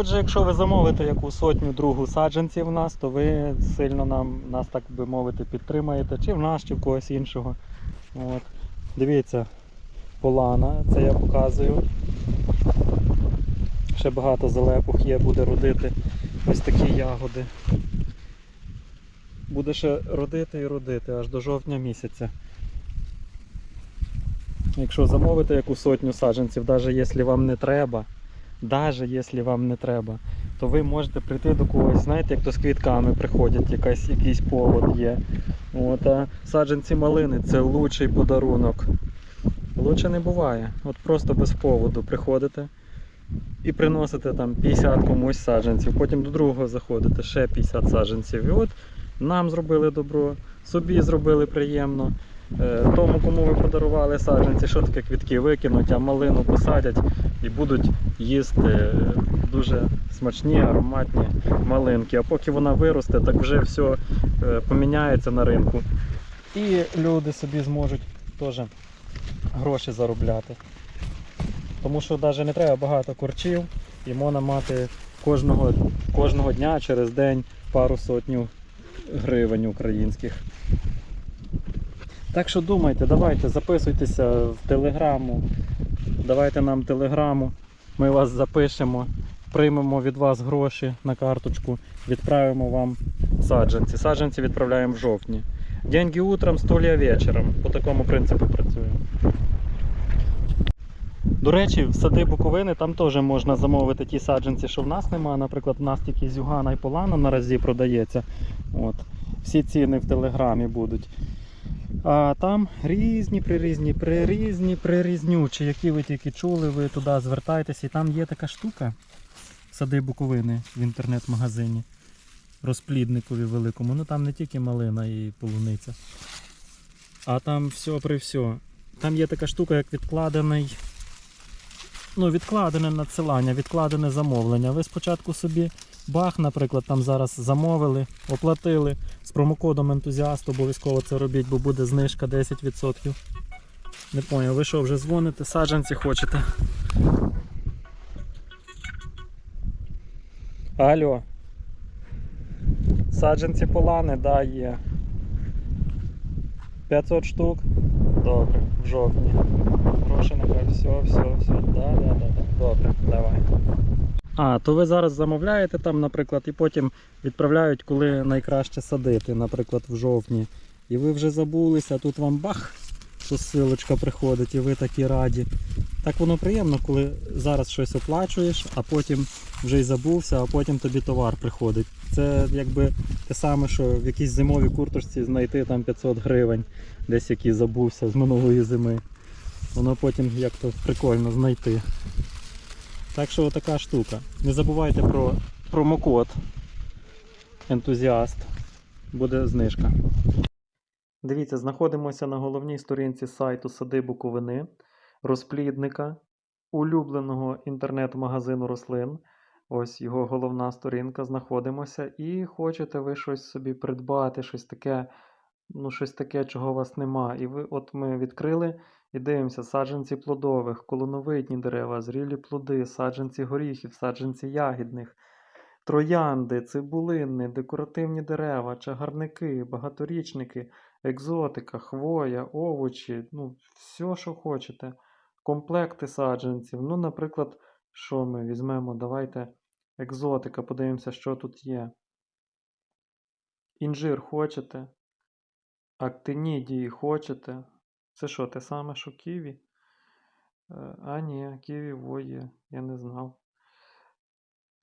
Отже, якщо ви замовите яку сотню другу саджанців у нас, то ви сильно нам, нас, так би мовити, підтримаєте, чи в нас, чи в когось іншого. От. Дивіться, полана, це я показую. Ще багато залепух є, буде родити ось такі ягоди. Буде ще родити і родити аж до жовтня місяця. Якщо замовите яку сотню саджанців, навіть якщо вам не треба, навіть якщо вам не треба, то ви можете прийти до когось, знаєте, як то з квітками приходять, якась, якийсь повод є. От, а саджанці малини це лучший подарунок. Лучше не буває. От просто без поводу приходите і приносите там 50 комусь саджанців, потім до другого заходите, ще 50 саджанців. І от нам зробили добро, собі зробили приємно. Е, Тому, кому ви подарували саджанці, що таке квітки викинуть, а малину посадять і будуть їсти е, дуже смачні, ароматні малинки. А поки вона виросте, так вже все е, поміняється на ринку. І люди собі зможуть теж гроші заробляти. Тому що навіть не треба багато корчів, і можна мати кожного, кожного дня через день пару сотню гривень українських. Так що думайте, давайте, записуйтеся в телеграму, давайте нам телеграму, ми вас запишемо, приймемо від вас гроші на карточку, відправимо вам саджанці. Саджанці відправляємо в жовтні. Деньги утром, стулья вечором. По такому принципу працюємо. До речі, в сади Буковини там теж можна замовити ті саджанці, що в нас немає. Наприклад, в нас тільки зюгана і полана наразі продається. От. Всі ціни в телеграмі будуть. А там різні, прирізні, прирізні, прирізнючі, які ви тільки чули, ви туди звертайтеся. І там є така штука сади Буковини в інтернет-магазині. Розплідникові великому. Ну там не тільки малина і полуниця. А там все при все. Там є така штука, як відкладений. Ну, відкладене надсилання, відкладене замовлення. Ви спочатку собі бах, наприклад, там зараз замовили, оплатили з промокодом ентузіаст, обов'язково це робіть, бо буде знижка 10%. Не поняв, ви що, вже дзвоните, саджанці хочете? Алло. Саджанці полани, да, є. 500 штук. Добре, в жовтні. Гроші нехай, все, все, все. Да, да, да, да. Добре, давай. А, то ви зараз замовляєте там, наприклад, і потім відправляють, коли найкраще садити, наприклад, в жовтні. І ви вже забулися, тут вам бах, посилочка приходить, і ви такі раді. Так воно приємно, коли зараз щось оплачуєш, а потім вже й забувся, а потім тобі товар приходить. Це якби те саме, що в якійсь зимовій курточці знайти там 500 гривень, десь який забувся з минулої зими. Воно потім як то прикольно знайти. Так що така штука. Не забувайте про промокод ентузіаст. Буде знижка. Дивіться, знаходимося на головній сторінці сайту Сади Буковини, розплідника, улюбленого інтернет-магазину рослин. Ось його головна сторінка. Знаходимося. І хочете ви щось собі придбати, щось таке, ну, щось таке, чого у вас нема. І ви, от ми відкрили і дивимося, саджанці плодових, колоновидні дерева, зрілі плоди, саджанці горіхів, саджанці ягідних, троянди, цибулини, декоративні дерева, чагарники, багаторічники, екзотика, хвоя, овочі, ну, все, що хочете. Комплекти саджанців. Ну, наприклад, що ми візьмемо? Давайте екзотика, подивимося, що тут є. Інжир хочете? Актинідії хочете? Це що, те саме, що ківі? Е, А, ні, ківі во є, я не знав.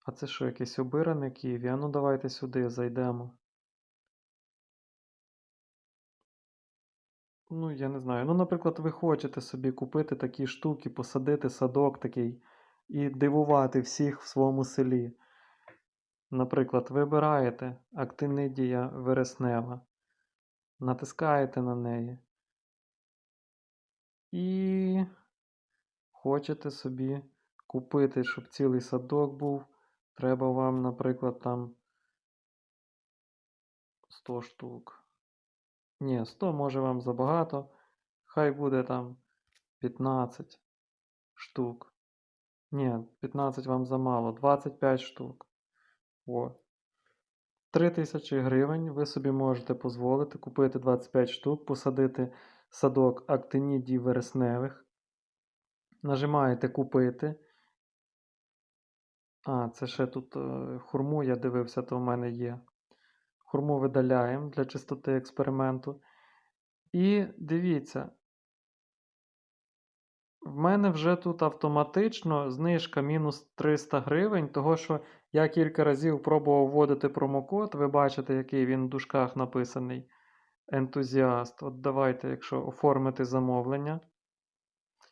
А це що, якесь обиране ківі? А ну давайте сюди зайдемо. Ну, я не знаю. Ну, наприклад, ви хочете собі купити такі штуки, посадити садок такий і дивувати всіх в своєму селі. Наприклад, вибираєте актинидія вереснева, натискаєте на неї. І хочете собі купити, щоб цілий садок був. Треба вам, наприклад, там 100 штук. Ні, 100 може вам забагато. Хай буде там 15 штук. Ні, 15 вам замало, 25 штук. О. 3 тисячі гривень ви собі можете дозволити купити 25 штук, посадити садок актинідій вересневих. Нажимаєте купити. А, це ще тут е, хурму, я дивився, то в мене є. Хурму видаляємо для чистоти експерименту. І дивіться, в мене вже тут автоматично знижка мінус 300 гривень, того що я кілька разів пробував вводити промокод. Ви бачите, який він в дужках написаний. Ентузіаст. От давайте, якщо оформити замовлення.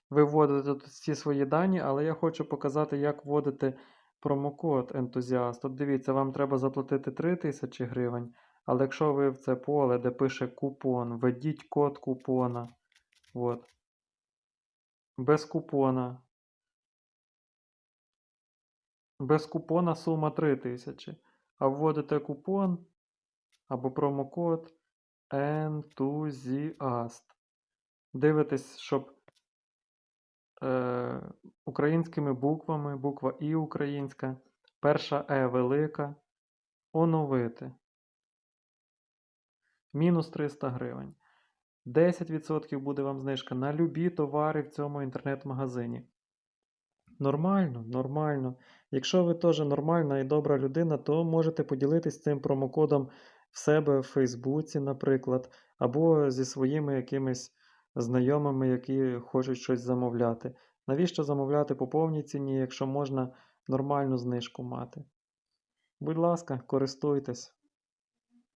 Ви вводите тут всі свої дані, але я хочу показати, як вводити промокод ентузіаст. От дивіться, вам треба заплатити 3000 гривень. Але якщо ви в це поле, де пише купон, введіть код купона. От. Без купона. Без купона сума 3000. А вводите купон або промокод ентузіаст. Дивитесь, щоб е, українськими буквами, буква І українська, перша Е велика. Оновити. Мінус 300 гривень. 10% буде вам знижка на любі товари в цьому інтернет-магазині. Нормально, нормально. Якщо ви теж нормальна і добра людина, то можете поділитись цим промокодом в себе в Фейсбуці, наприклад, або зі своїми якимись знайомими, які хочуть щось замовляти. Навіщо замовляти по повній ціні, якщо можна нормальну знижку мати? Будь ласка, користуйтесь.